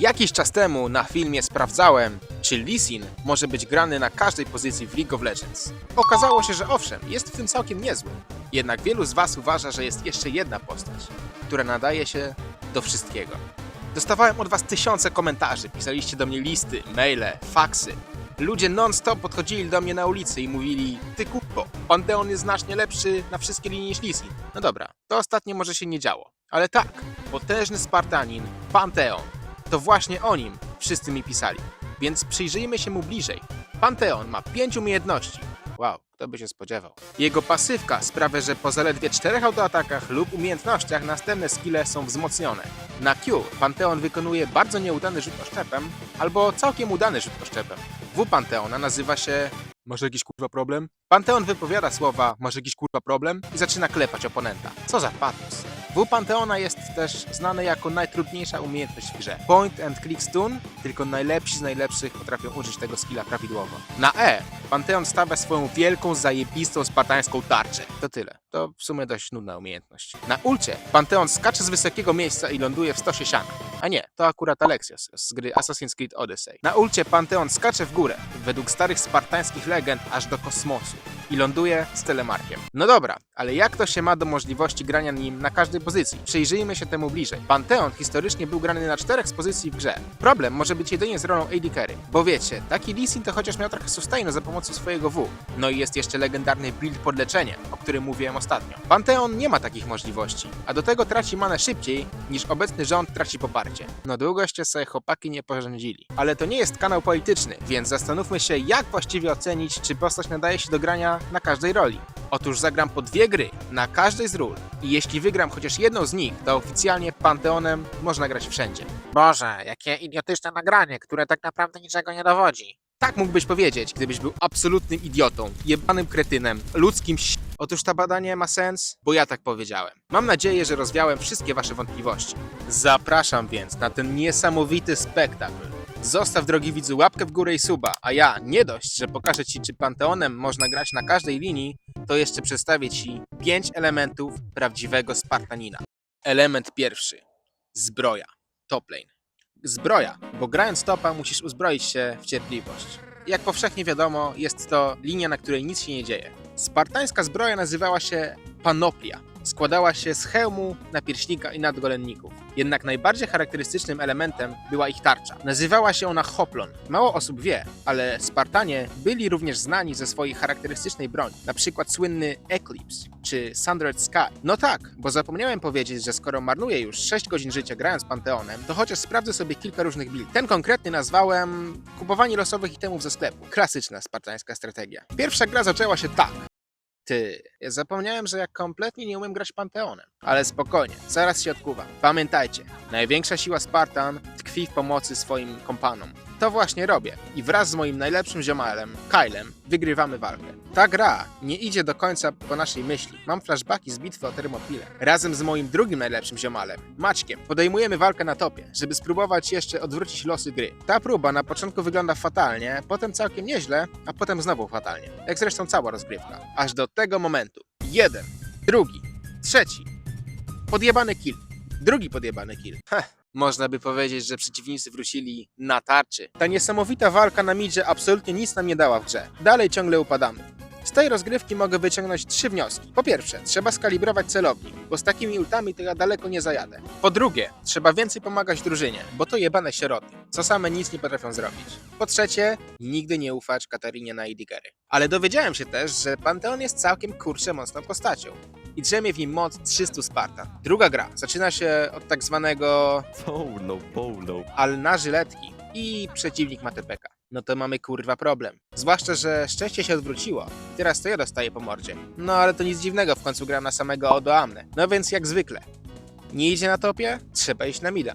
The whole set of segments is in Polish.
Jakiś czas temu na filmie sprawdzałem, czy Lee Sin może być grany na każdej pozycji w League of Legends. Okazało się, że owszem, jest w tym całkiem niezły. Jednak wielu z Was uważa, że jest jeszcze jedna postać, która nadaje się do wszystkiego. Dostawałem od Was tysiące komentarzy, pisaliście do mnie listy, maile, faksy. Ludzie non-stop podchodzili do mnie na ulicy i mówili Ty kurwo, Panteon jest znacznie lepszy na wszystkie linie niż Lee Sin. No dobra, to ostatnio może się nie działo. Ale tak, potężny Spartanin, Panteon, to właśnie o nim wszyscy mi pisali. Więc przyjrzyjmy się mu bliżej. Panteon ma 5 umiejętności. Wow, kto by się spodziewał. Jego pasywka sprawia, że po zaledwie 4 autoatakach lub umiejętnościach następne skille są wzmocnione. Na Q Panteon wykonuje bardzo nieudany rzut oszczepem, albo całkiem udany rzut oszczepem. W Panteona nazywa się... Masz jakiś kurwa problem? Panteon wypowiada słowa masz jakiś kurwa problem i zaczyna klepać oponenta. Co za patos. W Panteona jest też znany jako najtrudniejsza umiejętność w grze. Point and click stun, tylko najlepsi z najlepszych potrafią użyć tego skilla prawidłowo. Na E Panteon stawia swoją wielką, zajebistą, spartańską tarczę. To tyle. To w sumie dość nudna umiejętność. Na ulcie Panteon skacze z wysokiego miejsca i ląduje w stosie siana. A nie, to akurat Alexios z gry Assassin's Creed Odyssey. Na ulcie Panteon skacze w górę, według starych spartańskich legend, aż do kosmosu i ląduje z telemarkiem. No dobra, ale jak to się ma do możliwości grania nim na każdej pozycji? Przyjrzyjmy się temu bliżej. Panteon historycznie był grany na czterech z pozycji w grze. Problem może być jedynie z rolą AD Carry, bo wiecie, taki Lee Sin to chociaż miał trochę sustainu za pomocą swojego W. No i jest jeszcze legendarny build pod leczenie, o którym mówiłem ostatnio. Panteon nie ma takich możliwości, a do tego traci manę szybciej niż obecny rząd traci poparcie. No długoście sobie chłopaki nie porządzili. Ale to nie jest kanał polityczny, więc zastanówmy się jak właściwie ocenić, czy postać nadaje się do grania na każdej roli. Otóż zagram po dwie gry na każdej z ról i jeśli wygram chociaż jedną z nich, to oficjalnie Panteonem można grać wszędzie. Boże, jakie idiotyczne nagranie, które tak naprawdę niczego nie dowodzi. Tak mógłbyś powiedzieć, gdybyś był absolutnym idiotą, jebanym kretynem, ludzkim ś... Otóż to badanie ma sens, bo ja tak powiedziałem. Mam nadzieję, że rozwiałem wszystkie wasze wątpliwości. Zapraszam więc na ten niesamowity spektakl. Zostaw drogi widzu łapkę w górę i suba, a ja nie dość, że pokażę ci czy Panteonem można grać na każdej linii, to jeszcze przedstawię ci pięć elementów prawdziwego Spartanina. Element pierwszy. Zbroja. Top lane. Zbroja, bo grając topa musisz uzbroić się w cierpliwość. Jak powszechnie wiadomo, jest to linia, na której nic się nie dzieje. Spartańska zbroja nazywała się panoplia. Składała się z hełmu, napierśnika i nadgolenników. Jednak najbardziej charakterystycznym elementem była ich tarcza. Nazywała się ona hoplon. Mało osób wie, ale Spartanie byli również znani ze swojej charakterystycznej broni, na przykład słynny Eclipse czy Sundered Sky. No tak, bo zapomniałem powiedzieć, że skoro marnuję już 6 godzin życia grając Panteonem, to chociaż sprawdzę sobie kilka różnych build. Ten konkretny nazwałem kupowanie losowych itemów ze sklepu. Klasyczna spartańska strategia. Pierwsza gra zaczęła się tak. Ty, ja zapomniałem, że ja kompletnie nie umiem grać Panteonem. Ale spokojnie, zaraz się odkuwam. Pamiętajcie, największa siła Spartan tkwi w pomocy swoim kompanom. To właśnie robię i wraz z moim najlepszym ziomalem, Kylem, wygrywamy walkę. Ta gra nie idzie do końca po naszej myśli. Mam flashbacki z bitwy o Termopile. Razem z moim drugim najlepszym ziomalem, Maćkiem, podejmujemy walkę na topie, żeby spróbować jeszcze odwrócić losy gry. Ta próba na początku wygląda fatalnie, potem całkiem nieźle, a potem znowu fatalnie. Jak zresztą cała rozgrywka. Aż do tego momentu. Jeden, drugi, trzeci. Podjebany kill. Drugi podjebany kill. Heh. Można by powiedzieć, że przeciwnicy wrócili na tarczy. Ta niesamowita walka na midzie absolutnie nic nam nie dała w grze. Dalej ciągle upadamy. Z tej rozgrywki mogę wyciągnąć trzy wnioski. Po pierwsze, trzeba skalibrować celownik, bo z takimi ultami to ja daleko nie zajadę. Po drugie, trzeba więcej pomagać drużynie, bo to jebane sieroty, co same nic nie potrafią zrobić. Po trzecie, nigdy nie ufać Katarinie na Idigery. Ale dowiedziałem się też, że Panteon jest całkiem kurczę mocną postacią. I drzemie w nim moc 300 Spartan. Druga gra zaczyna się od tak zwanego Polo, polo. al na żyletki i przeciwnik ma TPK. No to mamy kurwa problem. Zwłaszcza, że szczęście się odwróciło. Teraz to ja dostaję po mordzie. No ale to nic dziwnego, w końcu gram na samego Odoamne. No więc jak zwykle. Nie idzie na topie? Trzeba iść na mida.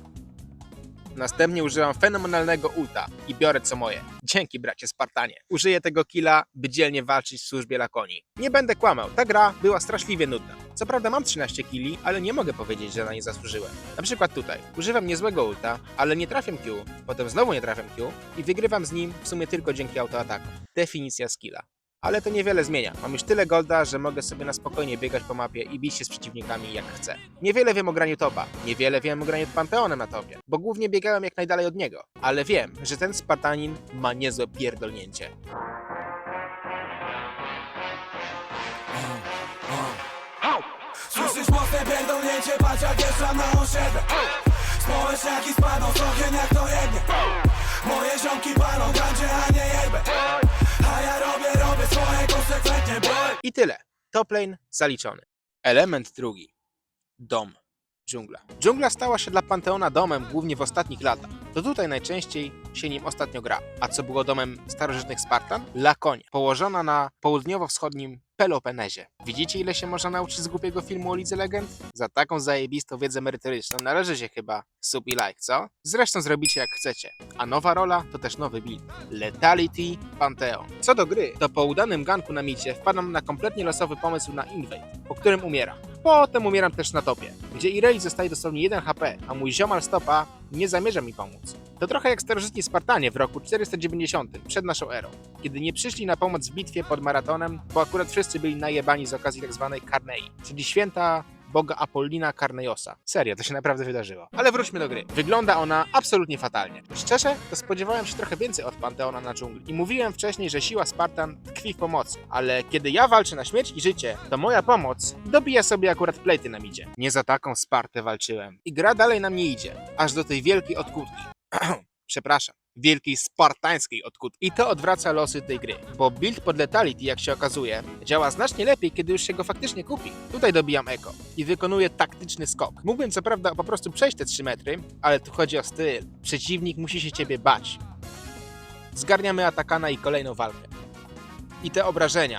Następnie używam fenomenalnego ulta i biorę co moje. Dzięki bracie Spartanie. Użyję tego killa, by dzielnie walczyć w służbie Lakonii. Nie będę kłamał, ta gra była straszliwie nudna. Co prawda mam 13 killi, ale nie mogę powiedzieć, że na nie zasłużyłem. Na przykład tutaj. Używam niezłego ulta, ale nie trafiam Q, potem znowu nie trafiam Q i wygrywam z nim w sumie tylko dzięki autoataku. Definicja skilla. Ale to niewiele zmienia. Mam już tyle golda, że mogę sobie na spokojnie biegać po mapie i bić się z przeciwnikami jak chcę. Niewiele wiem o graniu topa, niewiele wiem o graniu Panteonem na topie, bo głównie biegałem jak najdalej od niego. Ale wiem, że ten Spartanin ma niezłe pierdolnięcie. Słyszysz mocne pierdolnięcie, patrz jak wjeżdżam na osiedle Społeczniaki spadną z okien jak to jednie Moje ziomki palą gandzie, a nie jebę A ja robię, robię swoje konsekwentnie, I tyle. Top lane zaliczony. Element drugi. Dom. Dżungla. Dżungla stała się dla Panteona domem głównie w ostatnich latach. To tutaj najczęściej się nim ostatnio gra. A co było domem starożytnych Spartan? Lakonia, położona na południowo-wschodnim Peloponezie. Widzicie ile się można nauczyć z głupiego filmu o Lidze Legend? Za taką zajebistą wiedzę merytoryczną należy się chyba sub i like, co? Zresztą zrobicie jak chcecie. A nowa rola to też nowy build. Letality Pantheon. Co do gry, to po udanym ganku na micie wpadam na kompletnie losowy pomysł na invade, po którym umieram. Potem umieram też na topie, gdzie Irei zostaje dosłownie 1 HP, a mój ziomal stopa nie zamierza mi pomóc. To trochę jak starożytni Spartanie w roku 490 przed naszą erą, kiedy nie przyszli na pomoc w bitwie pod Maratonem, bo akurat wszyscy byli najebani z okazji tzw. Karnei, czyli święta boga Apollina Karneiosa. Serio, to się naprawdę wydarzyło. Ale wróćmy do gry. Wygląda ona absolutnie fatalnie. Szczerze, to spodziewałem się trochę więcej od Panteona na dżungli. I mówiłem wcześniej, że siła Spartan tkwi w pomocy. Ale kiedy ja walczę na śmierć i życie, to moja pomoc dobija sobie akurat plejty na midzie. Nie za taką Spartę walczyłem. I gra dalej nam nie idzie. Aż do tej wielkiej odkutki. Przepraszam. Wielkiej spartańskiej odkutki. I to odwraca losy tej gry, bo build pod Letality, jak się okazuje, działa znacznie lepiej, kiedy już się go faktycznie kupi. Tutaj dobijam eko i wykonuję taktyczny skok. Mógłbym co prawda po prostu przejść te 3 metry, ale tu chodzi o styl. Przeciwnik musi się ciebie bać. Zgarniamy atakana i kolejną walkę. I te obrażenia.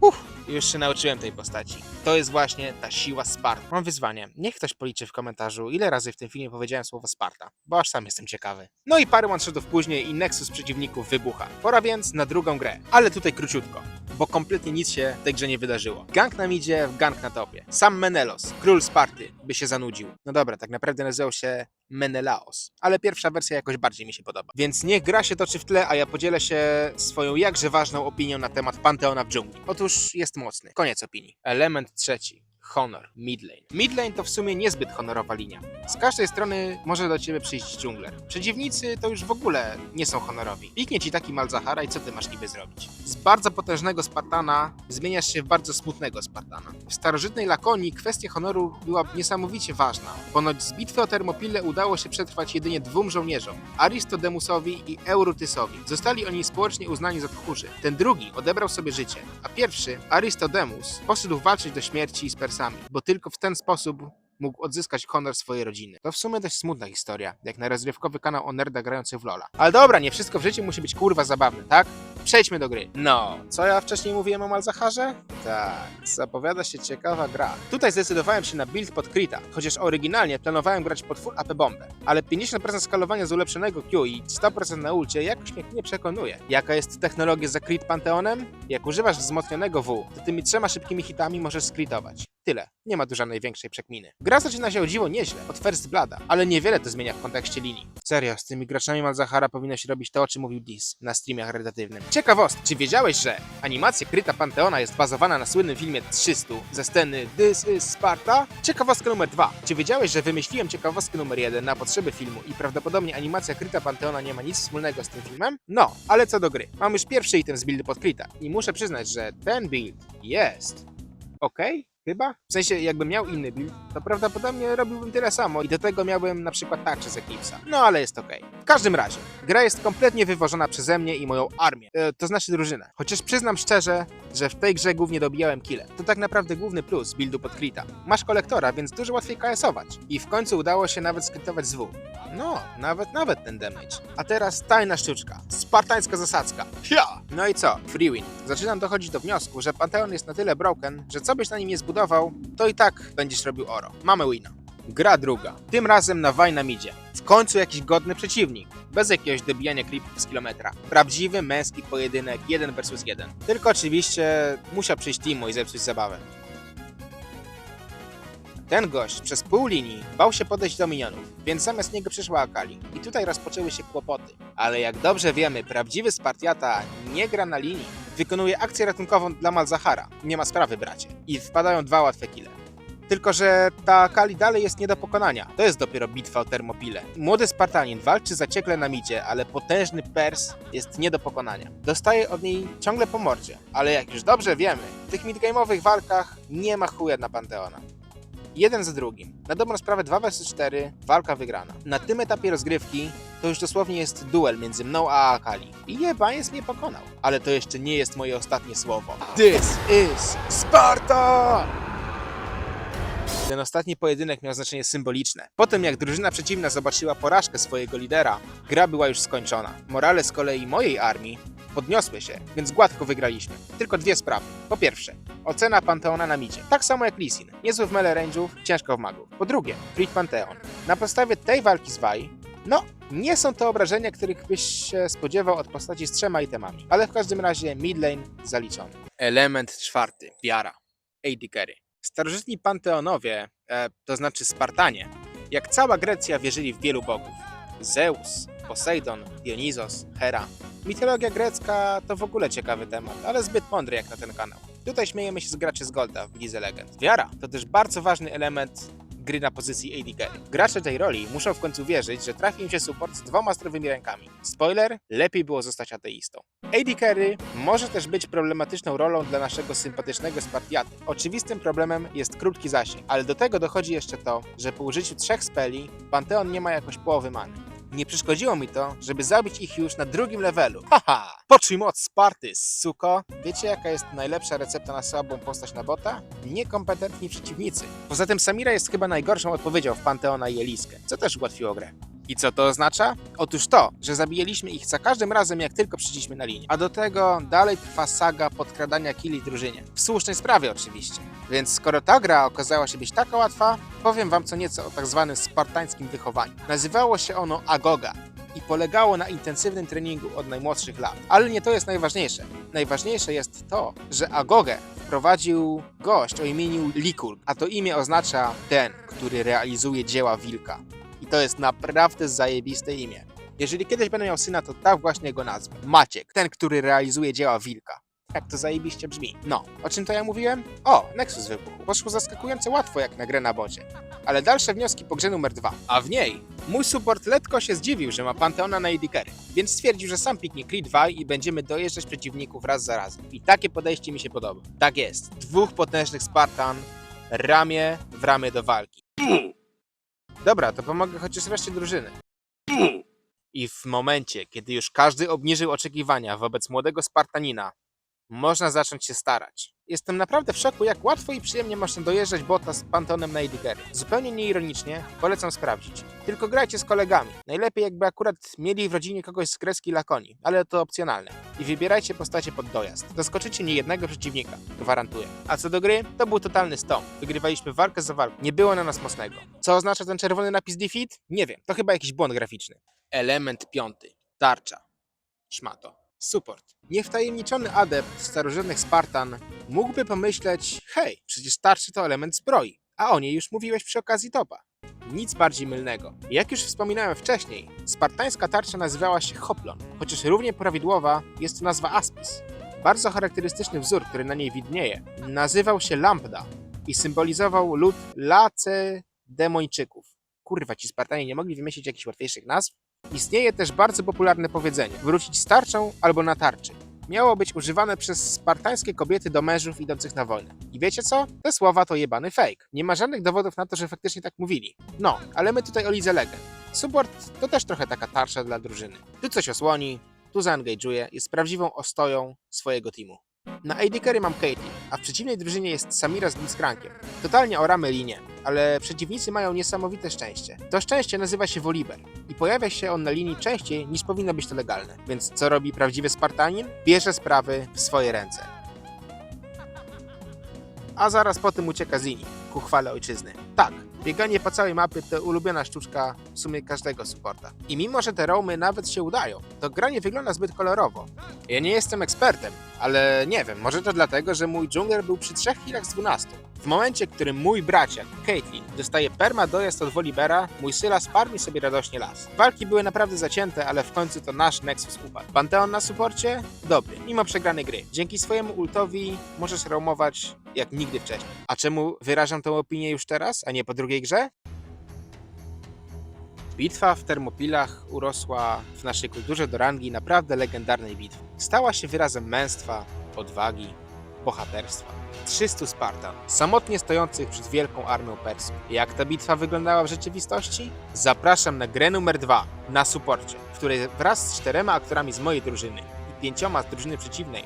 Uff, już się nauczyłem tej postaci. To jest właśnie ta siła Sparta. Mam wyzwanie. Niech ktoś policzy w komentarzu, ile razy w tym filmie powiedziałem słowo Sparta, bo aż sam jestem ciekawy. No i parę one później i Nexus przeciwników wybucha. Pora więc na drugą grę. Ale tutaj króciutko, bo kompletnie nic się w tej grze nie wydarzyło. Gang nam idzie, gang na topie. Sam Menelos, król Sparty, by się zanudził. No dobra, tak naprawdę nazywał się Menelaos, ale pierwsza wersja jakoś bardziej mi się podoba. Więc niech gra się toczy w tle, a ja podzielę się swoją jakże ważną opinią na temat Panteona w dżungli. Otóż jest mocny. Koniec opinii. Element trzeci. Honor, midlane. Midlane to w sumie niezbyt honorowa linia. Z każdej strony może do ciebie przyjść dżungler. Przeciwnicy to już w ogóle nie są honorowi. Piknie ci taki Malzahara i co ty masz niby zrobić? Z bardzo potężnego Spartana zmieniasz się w bardzo smutnego Spartana. W starożytnej Lakonii kwestia honoru była niesamowicie ważna. Ponoć z bitwy o Termopilę udało się przetrwać jedynie dwóm żołnierzom, Aristodemusowi i Eurytysowi. Zostali oni społecznie uznani za tchórzy. Ten drugi odebrał sobie życie, a pierwszy, Aristodemus, poszedł walczyć do śmierci z Bo tylko w ten sposób mógł odzyskać honor swojej rodziny. To w sumie dość smutna historia, jak na rozrywkowy kanał o nerda grający w Lola. Ale dobra, nie wszystko w życiu musi być kurwa zabawne, tak? Przejdźmy do gry. No, co ja wcześniej mówiłem o Malzaharze? Tak, zapowiada się ciekawa gra. Tutaj zdecydowałem się na build pod Krita, chociaż oryginalnie planowałem grać pod full AP bombę. Ale 50% skalowania z ulepszonego Q i 100% na ulcie jakoś mnie nie przekonuje. Jaka jest technologia za Crit Panteonem? Jak używasz wzmocnionego W, to tymi trzema szybkimi hitami możesz skritować. Tyle. Nie ma tu żadnej większej przekminy. Gra zaczyna się o dziwo nieźle, od First Blada, ale niewiele to zmienia w kontekście linii. Serio, z tymi graczami Malzahara powinno się robić to, o czym mówił Diz na streamie charytatywnym. Ciekawostka, czy wiedziałeś, że animacja kryta Panteona jest bazowana na słynnym filmie 300 ze sceny This is Sparta? Ciekawostka numer dwa. Czy wiedziałeś, że wymyśliłem ciekawostkę numer jeden na potrzeby filmu i prawdopodobnie animacja kryta Panteona nie ma nic wspólnego z tym filmem? No, ale co do gry. Mam już pierwszy item z buildu pod kryta i muszę przyznać, że ten build jest okej, chyba. W sensie, jakbym miał inny build, to prawdopodobnie robiłbym tyle samo i do tego miałbym na przykład tarczę z Eclipse'a. No ale jest okej. W każdym razie, gra jest kompletnie wywożona przeze mnie i moją armię, e, to znaczy drużynę. Chociaż przyznam szczerze, że w tej grze głównie dobijałem kile. To tak naprawdę główny plus buildu pod Krita. Masz kolektora, więc dużo łatwiej KS-ować. I w końcu udało się nawet skrytować z W. No, nawet, nawet ten damage. A teraz tajna sztuczka. Spartańska zasadzka. Ja! No i co? Free win. Zaczynam dochodzić do wniosku, że Panteon jest na tyle broken, że co byś na nim nie zbudował, to i tak będziesz robił oro. Mamy wina. Gra druga. Tym razem na Wajna Midzie. W końcu jakiś godny przeciwnik. Bez jakiegoś dobijania klipów z kilometra. Prawdziwy męski pojedynek 1 vs 1. Tylko oczywiście musiał przyjść Timo i zepsuć zabawę. Ten gość przez pół linii bał się podejść do minionów, więc zamiast niego przyszła Akali. I tutaj rozpoczęły się kłopoty. Ale jak dobrze wiemy, prawdziwy Spartiata nie gra na linii. wykonuje akcję ratunkową dla Malzahara. Nie ma sprawy, bracie. I wpadają dwa łatwe kile. Tylko, że ta Kali dalej jest nie do pokonania. To jest dopiero bitwa o Termopile. Młody Spartanin walczy zaciekle na midzie, ale potężny Pers jest nie do pokonania. Dostaje od niej ciągle po mordzie, ale jak już dobrze wiemy, w tych midgame'owych walkach nie ma chuja na Panteona. Jeden za drugim. Na dobrą sprawę 2 vs 4, walka wygrana. Na tym etapie rozgrywki to już dosłownie jest duel między mną a Akali. I jebaniec mnie pokonał. Ale to jeszcze nie jest moje ostatnie słowo. This is Sparta! Ten ostatni pojedynek miał znaczenie symboliczne. Po tym jak drużyna przeciwna zobaczyła porażkę swojego lidera, gra była już skończona. Morale z kolei mojej armii podniosły się, więc gładko wygraliśmy. Tylko dwie sprawy. Po pierwsze, ocena Panteona na midzie. Tak samo jak Lisin. Niezły w melee range'ów, ciężko w magów. Po drugie, Fleet Panteon. Na podstawie tej walki z Vaj, no, nie są to obrażenia, których byś się spodziewał od postaci z trzema itemami. Ale w każdym razie midlane zaliczony. Element czwarty. Wiara. AD Carry. Starożytni panteonowie, e, to znaczy Spartanie, jak cała Grecja wierzyli w wielu bogów. Zeus, Posejdon, Dionizos, Hera. Mitologia grecka to w ogóle ciekawy temat, ale zbyt mądry jak na ten kanał. Tutaj śmiejemy się z graczy z Golda w Lidze Legend. Wiara to też bardzo ważny element gry na pozycji AD Carry. Gracze tej roli muszą w końcu wierzyć, że trafi im się support z dwoma zdrowymi rękami. Spoiler, lepiej było zostać ateistą. AD Carry może też być problematyczną rolą dla naszego sympatycznego Spartiaty. Oczywistym problemem jest krótki zasięg, ale do tego dochodzi jeszcze to, że po użyciu trzech speli Panteon nie ma jakoś połowy many. Nie przeszkodziło mi to, żeby zabić ich już na drugim levelu. Haha! Poczuj moc Sparty, suko! Wiecie jaka jest najlepsza recepta na słabą postać na bota? Niekompetentni przeciwnicy. Poza tym Samira jest chyba najgorszą odpowiedzią w Panteona i Eliskę, co też ułatwiło grę. I co to oznacza? Otóż to, że zabijaliśmy ich za każdym razem, jak tylko przyszliśmy na linię. A do tego dalej trwa saga podkradania killi drużynie. W słusznej sprawie oczywiście. Więc skoro ta gra okazała się być taka łatwa, powiem wam co nieco o tak zwanym spartańskim wychowaniu. Nazywało się ono Agoga i polegało na intensywnym treningu od najmłodszych lat. Ale nie to jest najważniejsze. Najważniejsze jest to, że Agogę wprowadził gość o imieniu Likur, a to imię oznacza ten, który realizuje dzieła wilka. I to jest naprawdę zajebiste imię. Jeżeli kiedyś będę miał syna, to tak właśnie go nazwę. Maciek, ten, który realizuje dzieła wilka. Jak to zajebiście brzmi. No, o czym to ja mówiłem? O, Nexus wybuchł. Poszło zaskakująco łatwo jak na grę na bocie. Ale dalsze wnioski po grze numer dwa. A w niej mój support letko się zdziwił, że ma Panteona na carry, więc stwierdził, że sam piknie Creed 2 i będziemy dojeżdżać przeciwników raz za razem. I takie podejście mi się podoba. Tak jest. Dwóch potężnych Spartan, ramię w ramię do walki. Dobra, to pomogę chociaż reszcie drużyny. I w momencie, kiedy już każdy obniżył oczekiwania wobec młodego Spartanina, można zacząć się starać. Jestem naprawdę w szoku, jak łatwo i przyjemnie można dojeżdżać bota z Pantonem na carry. Zupełnie nieironicznie, polecam sprawdzić. Tylko grajcie z kolegami. Najlepiej jakby akurat mieli w rodzinie kogoś z greckiej lakonii, ale to opcjonalne. I wybierajcie postacie pod dojazd. Zaskoczycie niejednego przeciwnika, gwarantuję. A co do gry, to był totalny stomp. Wygrywaliśmy walkę za walką. Nie było na nas mocnego. Co oznacza ten czerwony napis defeat? Nie wiem, to chyba jakiś błąd graficzny. Element piąty. Tarcza. Szmato. Support. Niewtajemniczony adept starożytnych Spartan mógłby pomyśleć, hej, przecież tarczy to element zbroi, a o niej już mówiłeś przy okazji topa. Nic bardziej mylnego. Jak już wspominałem wcześniej, spartańska tarcza nazywała się Hoplon, chociaż równie prawidłowa jest to nazwa Aspis. Bardzo charakterystyczny wzór, który na niej widnieje, nazywał się Lambda i symbolizował lud Lacedemończyków. Kurwa, ci Spartanie nie mogli wymyślić jakichś łatwiejszych nazw? Istnieje też bardzo popularne powiedzenie: wrócić z tarczą albo na tarczy. Miało być używane przez spartańskie kobiety do mężów idących na wojnę. I wiecie co? Te słowa to jebany fake. Nie ma żadnych dowodów na to, że faktycznie tak mówili. No, ale my tutaj o Lidze Legend. Support to też trochę taka tarcza dla drużyny. Tu coś osłoni, tu zaangażuje, jest prawdziwą ostoją swojego teamu. Na AD carry mam Katie, a w przeciwnej drużynie jest Samira z Blitzcrankiem. Totalnie oramy linię, ale przeciwnicy mają niesamowite szczęście. To szczęście nazywa się Volibear i pojawia się on na linii częściej niż powinno być to legalne. Więc co robi prawdziwy Spartanin? Bierze sprawy w swoje ręce. A zaraz po tym ucieka Zini, ku chwale ojczyzny. Tak, bieganie po całej mapy to ulubiona sztuczka w sumie każdego supporta. I mimo, że te roamy nawet się udają, to gra nie wygląda zbyt kolorowo. Ja nie jestem ekspertem, ale nie wiem, może to dlatego, że mój dżungler był przy trzech healach z 12. W momencie, w którym mój braciak, Caitlyn, dostaje perma dojazd od Wolibera, mój Sylas farmi sobie radośnie las. Walki były naprawdę zacięte, ale w końcu to nasz Nexus upadł. Panteon na suporcie? Dobry, mimo przegranej gry. Dzięki swojemu ultowi możesz roamować jak nigdy wcześniej. A czemu wyrażam tę opinię już teraz, a nie po drugiej grze? Bitwa w Termopilach urosła w naszej kulturze do rangi naprawdę legendarnej bitwy. Stała się wyrazem męstwa, odwagi, bohaterstwa. 300 Spartan, samotnie stojących przed wielką armią Persów. Jak ta bitwa wyglądała w rzeczywistości? Zapraszam na grę numer 2 na suporcie, w której wraz z czterema aktorami z mojej drużyny i pięcioma z drużyny przeciwnej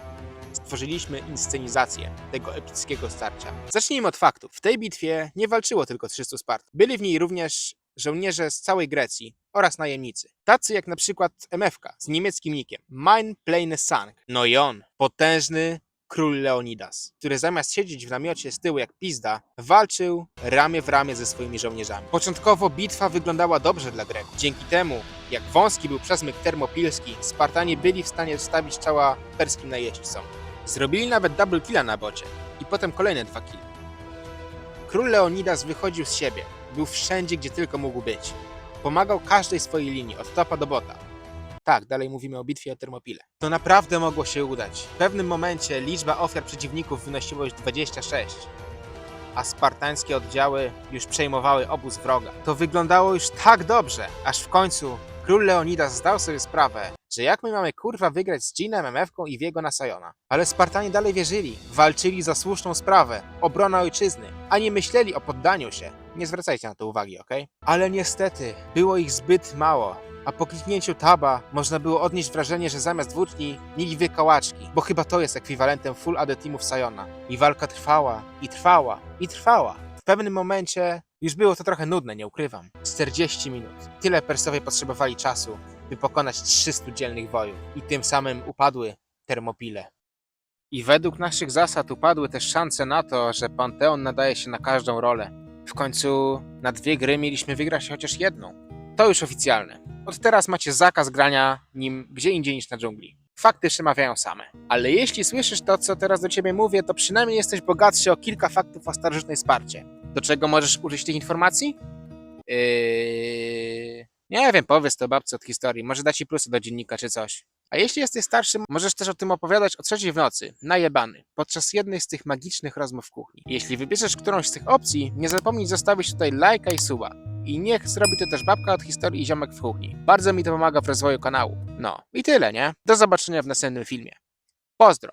stworzyliśmy inscenizację tego epickiego starcia. Zacznijmy od faktów. W tej bitwie nie walczyło tylko 300 Spartan. Byli w niej również żołnierze z całej Grecji oraz najemnicy. Tacy jak na przykład MFK z niemieckim nikiem Mein Plane Sang. No i on, potężny król Leonidas, który zamiast siedzieć w namiocie z tyłu jak pizda, walczył ramię w ramię ze swoimi żołnierzami. Początkowo bitwa wyglądała dobrze dla Greków. Dzięki temu, jak wąski był przesmyk termopilski, Spartanie byli w stanie stawić czoła perskim najeźdźcom. Zrobili nawet double killa na bocie i potem kolejne dwa kille. Król Leonidas wychodził z siebie, był wszędzie, gdzie tylko mógł być. Pomagał każdej swojej linii, od topa do bota. Tak, dalej mówimy o bitwie o Termopile. To naprawdę mogło się udać. W pewnym momencie liczba ofiar przeciwników wynosiła już 26, a spartańskie oddziały już przejmowały obóz wroga. To wyglądało już tak dobrze, aż w końcu król Leonidas zdał sobie sprawę, że jak my mamy kurwa wygrać z Jeanem, MF-ką i Wiego na Sajona. Ale Spartanie dalej wierzyli, walczyli za słuszną sprawę, obronę ojczyzny, a nie myśleli o poddaniu się. Nie zwracajcie na to uwagi, ok? Ale niestety, było ich zbyt mało. A po kliknięciu taba można było odnieść wrażenie, że zamiast włóczni mieli dwie bo chyba to jest ekwiwalentem full AD teamów Sajona. I walka trwała, i trwała, i trwała. W pewnym momencie już było to trochę nudne, nie ukrywam. 40 minut. Tyle Persowie potrzebowali czasu, by pokonać 300 dzielnych wojów i tym samym upadły Termopile. I według naszych zasad upadły też szanse na to, że Panteon nadaje się na każdą rolę. W końcu na dwie gry mieliśmy wygrać chociaż jedną. To już oficjalne. Od teraz macie zakaz grania nim gdzie indziej niż na dżungli. Fakty przemawiają same. Ale jeśli słyszysz to, co teraz do ciebie mówię, to przynajmniej jesteś bogatszy o kilka faktów o starożytnej Sparcie. Do czego możesz użyć tych informacji? Yy... Nie wiem, powiedz to babce od historii, może da ci plusy do dziennika czy coś. A jeśli jesteś starszy, możesz też o tym opowiadać o trzeciej w nocy, najebany, podczas jednej z tych magicznych rozmów w kuchni. Jeśli wybierzesz którąś z tych opcji, nie zapomnij zostawić tutaj lajka i suba. I niech zrobi to też babka od historii i ziomek w kuchni. Bardzo mi to pomaga w rozwoju kanału. No i tyle, nie? Do zobaczenia w następnym filmie. Pozdro!